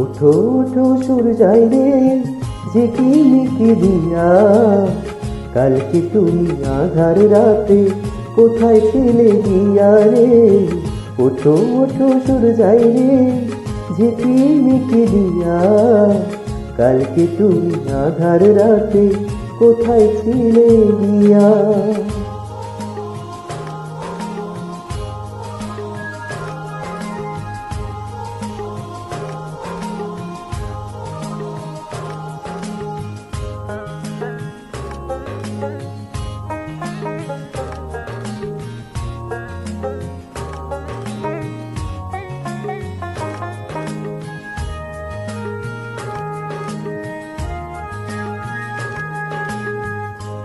ওঠো ওঠো সুর যাই রে ঝিকি মিকি দিয়া। কালকে তুমি আধার রাতে কোথায় ছিলে গিয়া রে? ওঠো ওঠো সুর যাই রে ঝিকি মিকি দিয়া। কালকে তুমি আধার রাতে কোথায় ছিলে গিয়া?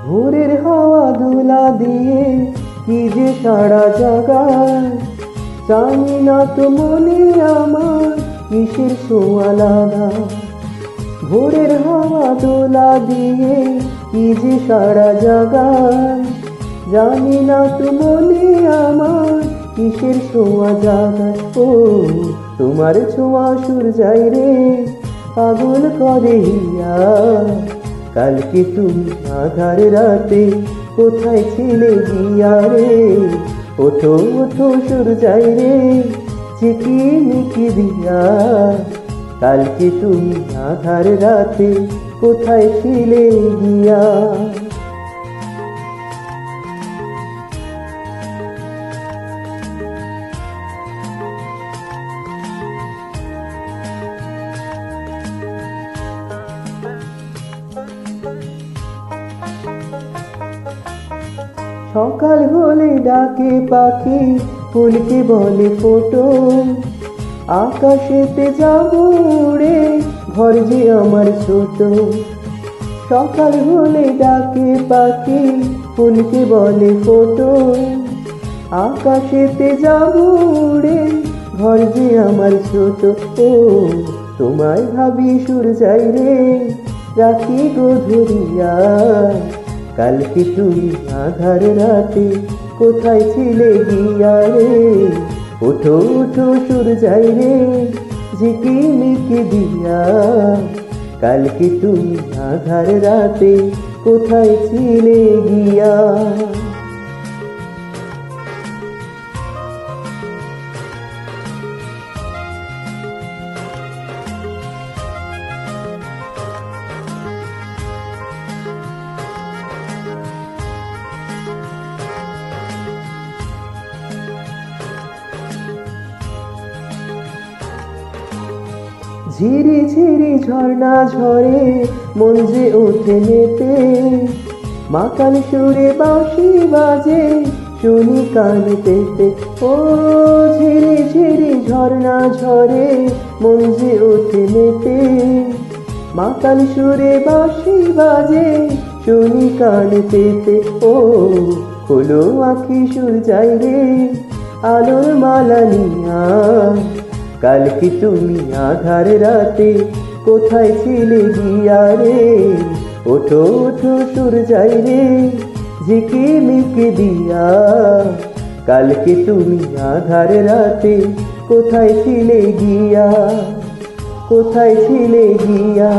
ভোরের হাওয়া দুলা দিয়ে কি যে সারা জাগায়। জানি না তো মনে আমার কিসের ছোঁয়া লাগা। ভোরের হাওয়া দোলা দিয়ে কি যে সারা জাগায়। জানি না তো মনে আমার কিসের ছোঁয়া জাগায়। ও, তোমার ছোঁয়া সুর যাই রে, পাগল করে কালকে তুমি আধার রাতে কোথায় ছিলে গিয়া রে? ওঠো ওঠো সুর যাই রে চিকি মিকি দিয়া। কালকে তুমি আধার রাতে কোথায় ছিলে গিয়া সকাল হলে ডাকে পাখি, ফুলকে বলে ফোটো। আকাশেতে যাব উড়ে, ঘর যে আমার ছোট। সকাল হলে ডাকে পাখি, ফুলকে বলে ফোটো। আকাশেতে যাব উড়ে, ঘর যে আমার ছোট। ও, তোমায় ভাবি সুর যাই রে, রাখি গধুরিয়া। কালকে তুমি আধার রাতে? কোথায় ছিলে গিয়া রে ওঠো ওঠো, সুর যাই রে, ঝিকি মিকি দিয়া। কালকে তুমি আধার রাতে? কোথায় ছিলে গিয়া? ঝিরি ঝিরি ঝর্ণা ঝরে, মন যে ওঠে মেতে। মাকাল সুরে বাঁশি বাজে, শুনি কান পেতে। ও ঝিরি ঝিরি ঝর্ণা ঝরে, মন যে ওঠে মেতে। মাকাল সুরে বাঁশি বাজে, শুনি কান পেতে। ও খোলো আখি সুর যাই রে, আলোর মালা নিয়া। কালকে তুমি আধার রাতে কোথায় ছিলে গিয়া রে ওঠো ওঠো সুর যাই রে, ঝিকি মিকি দিয়া। কালকে তুমি আধার রাতে কোথায় ছিলে গিয়া? কোথায় ছিলে গিয়া?